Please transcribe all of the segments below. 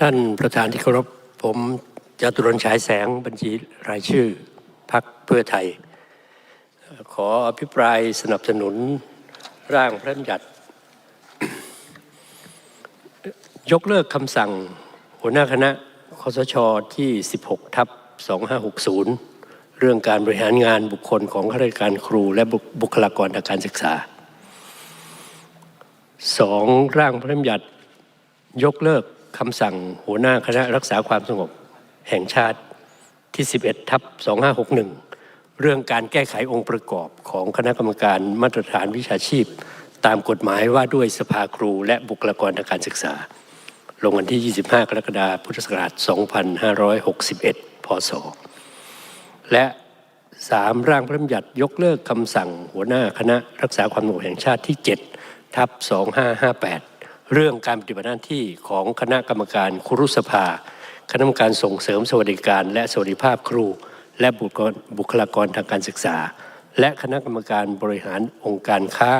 ท่านประธานที่เคารพผมจตุรนฉายแสงบัญชีรายชื่อพักเพื่อไทย ขออภิปรายสนับสนุนร่างพระราชบัญญัติ ยกเลิกคำสั่งหัวหน้าคณะคสชที่ 16 ทับ 2560 เรื่องการบริหารงานบุคคลของข้าราชการครูและบุคลากรทางการศึกษาสองร่างพระราชบัญญัติยกเลิก คำสั่งหัวหน้าคณะรักษาความสงบแห่งชาติที่ 11ทับ2561 เรื่องการแก้ไของค์ประกอบของคณะกรรมการมาตรฐานวิชาชีพ ตามกฎหมายว่าด้วยสภาครูและบุคลากรทางการศึกษา ลงวันที่ 25 กรกฎาคมพุทธศักราช 2561 พศ และ3ร่างพระราชบัญญัติยกเลิกคำสั่งหัวหน้าคณะรักษาความสงบแห่งชาติที่ 7 ทับ 2558 เรื่องการปฏิบัติหน้าที่ของคณะกรรมการครุสภา คณะกรรมการส่งเสริมสวัสดิการ และสวัสดิภาพครู และบุคลากรทางการศึกษา และคณะกรรมการบริหารองค์การค้า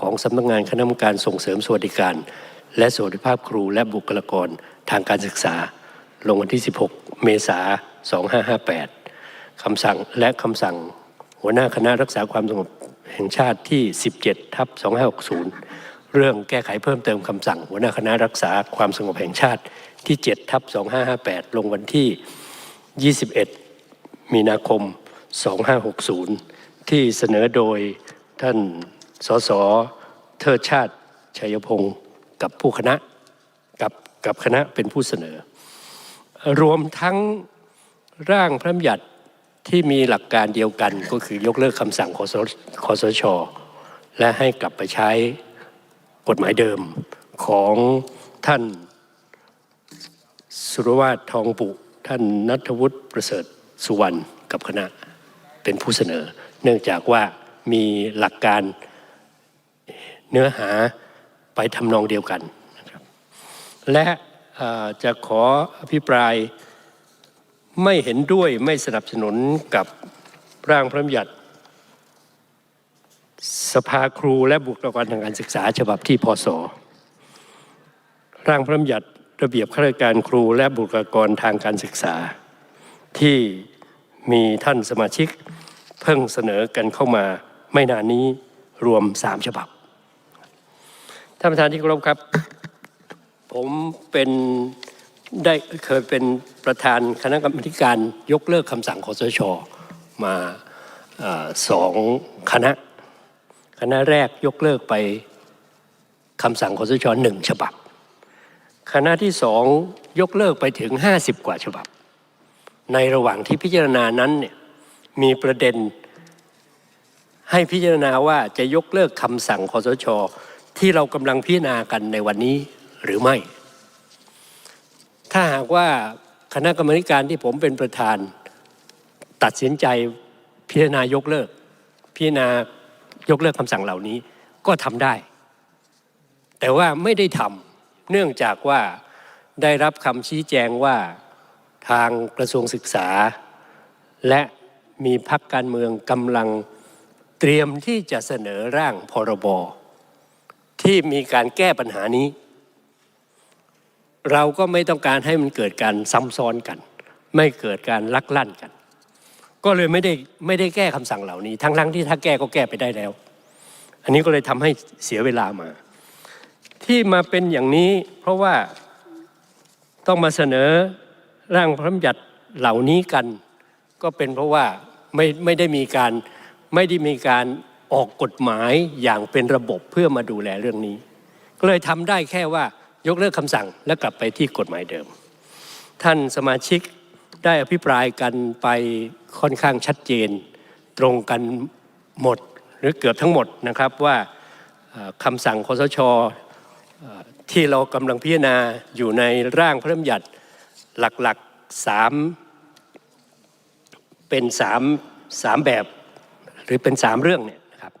ของสำนักงานคณะกรรมการส่งเสริมสวัสดิการ และสวัสดิภาพครู และบุคลากรทางการศึกษา ลงวันที่ 16 เมษายน 2558คำสั่งและคำสั่ง หัวหน้าคณะรักษาความสงบแห่งชาติที่ 17 ทับ2560 เรื่องแก้ไขเพิ่มเติมคำสั่ง หัวหน้าคณะรักษาความสงบแห่งชาติที่7ทับ2558 ลงวันที่ 21 มีนาคม 2560 ที่เสนอโดยท่านสสเทิดชาติชัยพงศ์กับผู้คณะกับกับคณะเป็นผู้เสนอ รวมทั้งร่างพระบัญญัติที่มีหลักการเดียวกันก็คือยกเลิกคำสั่งคสคสช และให้กลับไปใช้ กฎหมายเดิมของท่านสุรวาททองปุท่านนัทวุฒิประเสริฐสุวรรณกับคณะเป็นผู้เสนอ เนื่องจากว่ามีหลักการเนื้อหาไปทำนองเดียวกันนะครับและจะขออภิปรายไม่เห็นด้วยไม่สนับสนุนกับร่างพระบัญญัติ สภาครูและบุคลากรทางการศึกษาฉบับที่พศร่างพระราชบัญญัติระเบียบข้าราชการครูและบุคลากรทางการศึกษา ที่มีท่านสมาชิกเพิ่งเสนอกันเข้ามาไม่นานนี้รวมสามฉบับท่านประธานที่เคารพครับ ผมเป็นได้เคยเป็นประธานคณะกรรมการยกเลิกคำสั่งคอสชมาอาสองคณะ คณะแรกยกเลิกไปคำสั่งคอสชหนึ่งฉบับ คณะที่สองยกเลิกไปถึง 50 กว่าฉบับ ในระหว่างที่พิจารณานั้นเนี่ยมีประเด็นให้พิจารณาว่าจะยกเลิกคำสั่งคอสช ที่เรากำลังพิจารณากันในวันนี้หรือไม่ ถ้าหากว่าคณะกรรมการที่ผมเป็นประธาน ตัดสินใจพิจารณายกเลิก พิจารณา ยกเลิกคำสั่งเหล่านี้ก็ทำได้ แต่ว่าไม่ได้ทำเนื่องจากว่าได้รับคำชี้แจงว่าทางกระทรวงศึกษา และมีพักการเมืองกำลังเตรียมที่จะเสนอร่างพรบที่มีการแก้ปัญหานี้ เราก็ไม่ต้องการให้มันเกิดการซ้ำซ้อนกัน ไม่เกิดการลักลั่นกัน ก็เลยไม่ได้ไม่ได้แก้คำสั่งเหล่านี้ ทั้งทั้งที่ถ้าแก้ก็แก้ไปได้แล้ว อันนี้ก็เลยทำให้เสียเวลามา ที่มาเป็นอย่างนี้เพราะว่าต้องมาเสนอร่างพระบัญญัติเหล่านี้กัน ก็เป็นเพราะว่าไม่ไม่ได้มีการไม่ได้มีการออกกฎหมายอย่างเป็นระบบเพื่อมาดูแลเรื่องนี้ ก็เลยทำได้แค่ว่ายกเลิกคำสั่งและกลับไปที่กฎหมายเดิม ท่านสมาชิก ได้อภิปรายกันไปค่อนข้างชัดเจน ตรงกันหมดหรือเกือบทั้งหมดนะครับว่าคำสั่งคสชที่เรากำลังพิจารณาอยู่ในร่างพระราชบัญญัติหลักๆสามเป็นสามสามแบบหรือเป็นสามเรื่องเนี่ยนะครับ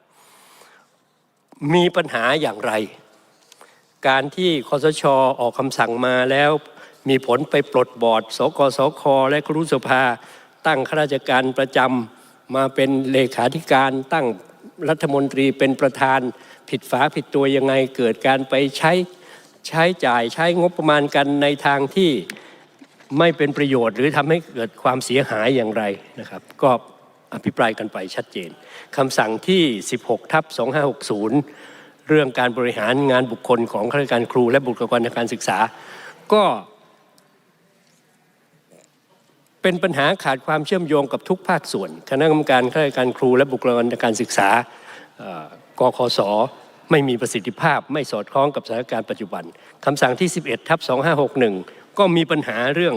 มีปัญหาอย่างไร การที่คสชออกคำสั่งมาแล้ว มีผลไปปลดบอร์ดสกสคและครุสภา ตั้งข้าราชการประจำมาเป็นเลขาธิการตั้งรัฐมนตรีเป็นประธาน ผิดฝาผิดตัวยังไงเกิดการไปใช้ใช้จ่ายใช้งบประมาณกันในทางที่ไม่เป็นประโยชน์ หรือทำให้เกิดความเสียหายอย่างไรนะครับ ก็อภิปรายกันไปชัดเจนคำสั่งที่ 16 ทับ 2560 เรื่องการบริหารงานบุคคลของข้าราชการครู และบุคลากรทางการศึกษา ก็ เป็นปัญหาขาดความเชื่อมโยงกับทุกภาคส่วน คณะกรรมการข้าราชการครูและบุคลากรทางการศึกษากคสไม่มีประสิทธิภาพไม่สอดคล้องกับสถานการณ์ปัจจุบันคำสั่งที่ 11ทับ2561 ก็มีปัญหาเรื่อง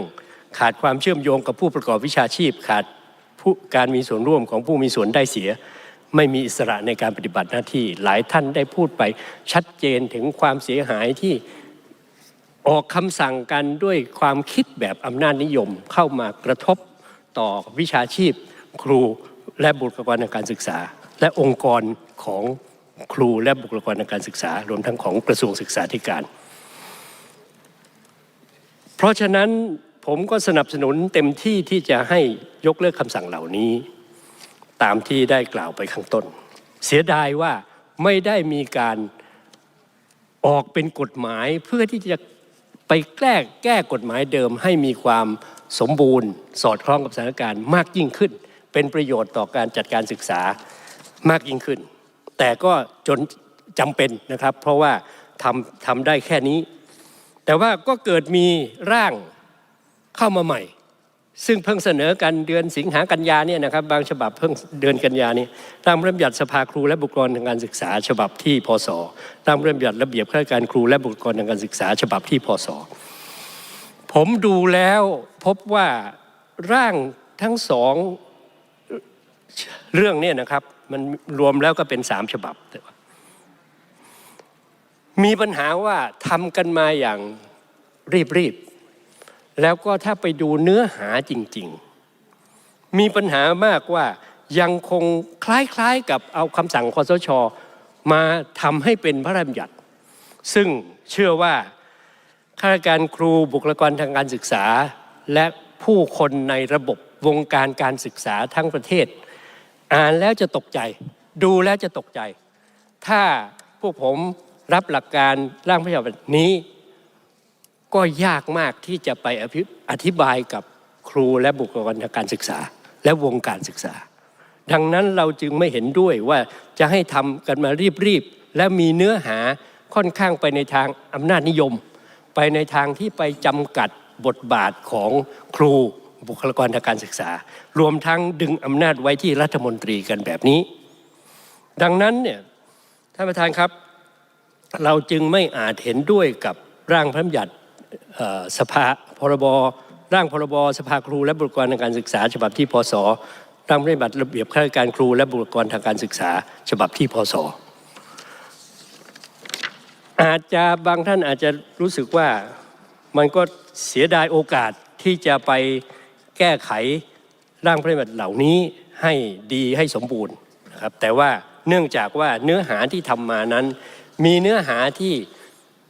ขาดความเชื่อมโยงกับผู้ประกอบวิชาชีพ ขาดผู้การมีส่วนร่วมของผู้มีส่วนได้เสีย ไม่มีอิสระในการปฏิบัติหน้าที่ หลายท่านได้พูดไปชัดเจนถึงความเสียหายที่ ออกคำสั่งกันด้วยความคิดแบบอำนาจนิยมเข้ามากระทบต่อวิชาชีพ ครูและบุคลากรทางการศึกษา และองค์กรของครูและบุคลากรทางการศึกษา รวมทั้งของกระทรวงศึกษาธิการ เพราะฉะนั้นผมก็สนับสนุนเต็มที่ที่จะให้ยกเลิกคำสั่งเหล่านี้ ตามที่ได้กล่าวไปข้างต้น เสียดายว่าไม่ได้มีการออกเป็นกฎหมายเพื่อที่จะ ไปแก้แก้กฎหมายเดิมให้มีความสมบูรณ์ สอดคล้องกับสถานการณ์มากยิ่งขึ้น เป็นประโยชน์ต่อการจัดการศึกษามากยิ่งขึ้น แต่ก็จนจำเป็นนะครับ เพราะว่าทำทำได้แค่นี้ แต่ว่าก็เกิดมีร่างเข้ามาใหม่ ซึ่งเพิ่งเสนอกันเดือนสิงหากันยาเนี่ยนะครับบางฉบับเพิ่งเดือนกันยานี้ร่างระราชบัญญัติสภาครูและบุคลากรทางการศึกษา ฉบับที่พศร่างระราชบัญญัติระเบียบข้าราชการครูและบุคลากรทางการศึกษา ฉบับที่พศผมดูแล้วพบว่าร่างทั้งสองเรื่องเนี่ยนะครับมันรวมแล้วก็เป็นสามฉบับ มีปัญหาว่าทำกันมาอย่างรีบๆ แล้วก็ถ้าไปดูเนื้อหาจริง ๆ มีปัญหามากว่ายังคงคล้ายๆกับเอาคำสั่งคอสช มาทำให้เป็นพระราชบัญญัติ ซึ่งเชื่อว่าข้าราชการครูบุคลากรทางการศึกษา และผู้คนในระบบวงการการศึกษาทั้งประเทศ อ่านแล้วจะตกใจ ดูแล้วจะตกใจ ถ้าพวกผมรับหลักการร่างพระราชบัญญัตินี้ ก็ยากมากที่จะไปอธิบายกับครูและบุคลากรทางการศึกษา และวงการศึกษา ดังนั้นเราจึงไม่เห็นด้วยว่าจะให้ทำกันมารีบๆ และมีเนื้อหาค่อนข้างไปในทางอำนาจนิยม ไปในทางที่ไปจำกัดบทบาทของครูบุคลากรทางการศึกษา รวมทั้งดึงอำนาจไว้ที่รัฐมนตรีกันแบบนี้ ดังนั้นเนี่ยท่านประธานครับ เราจึงไม่อาจเห็นด้วยกับร่างพระราชบัญญัติ สภาพรบร่างพรบสภาครูและบุคลากรทางการศึกษา ฉบับที่พศร่างพระราชบัญญัติระเบียบข้าราชการครูและบุคลากรทางการศึกษา ฉบับที่พศอาจจะบางท่านอาจจะรู้สึกว่ามันก็เสียดายโอกาสที่จะไปแก้ไขร่างพระราชบัญญัติเหล่านี้ให้ดีให้สมบูรณ์นะครับแต่ว่าเนื่องจากว่าเนื้อหาที่ทำมานั้น มีเนื้อหาที่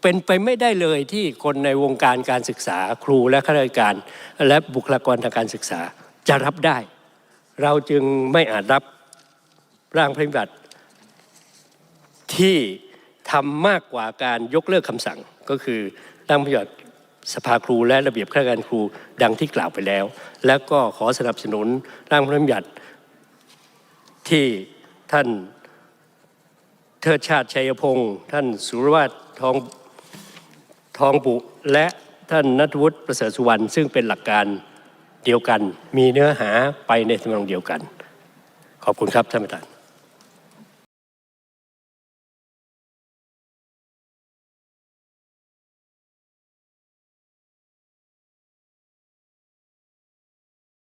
เป็นไปไม่ได้เลยที่คนในวงการการศึกษาครูและข้าราชการ และบุคลากรทางการศึกษาจะรับได้ เราจึงไม่อาจรับร่างพระราชบัญญัติที่ทำมากกว่าการยกเลิกคำสั่งก็คือร่างพระราชบัญญัติสภาครูและระเบียบข้าราชการครูดังที่กล่าวไปแล้ว และก็ขอสนับสนุนร่างพระราชบัญญัติที่ท่านเทิดชาติชัยพงศ์ท่านสุรวัตรทอง ทองบุและท่านนัทวุฒิประเสริฐสุวรรณซึ่งเป็นหลักการเดียวกัน มีเนื้อหาไปในทำนองเดียวกัน ขอบคุณครับท่านประธาน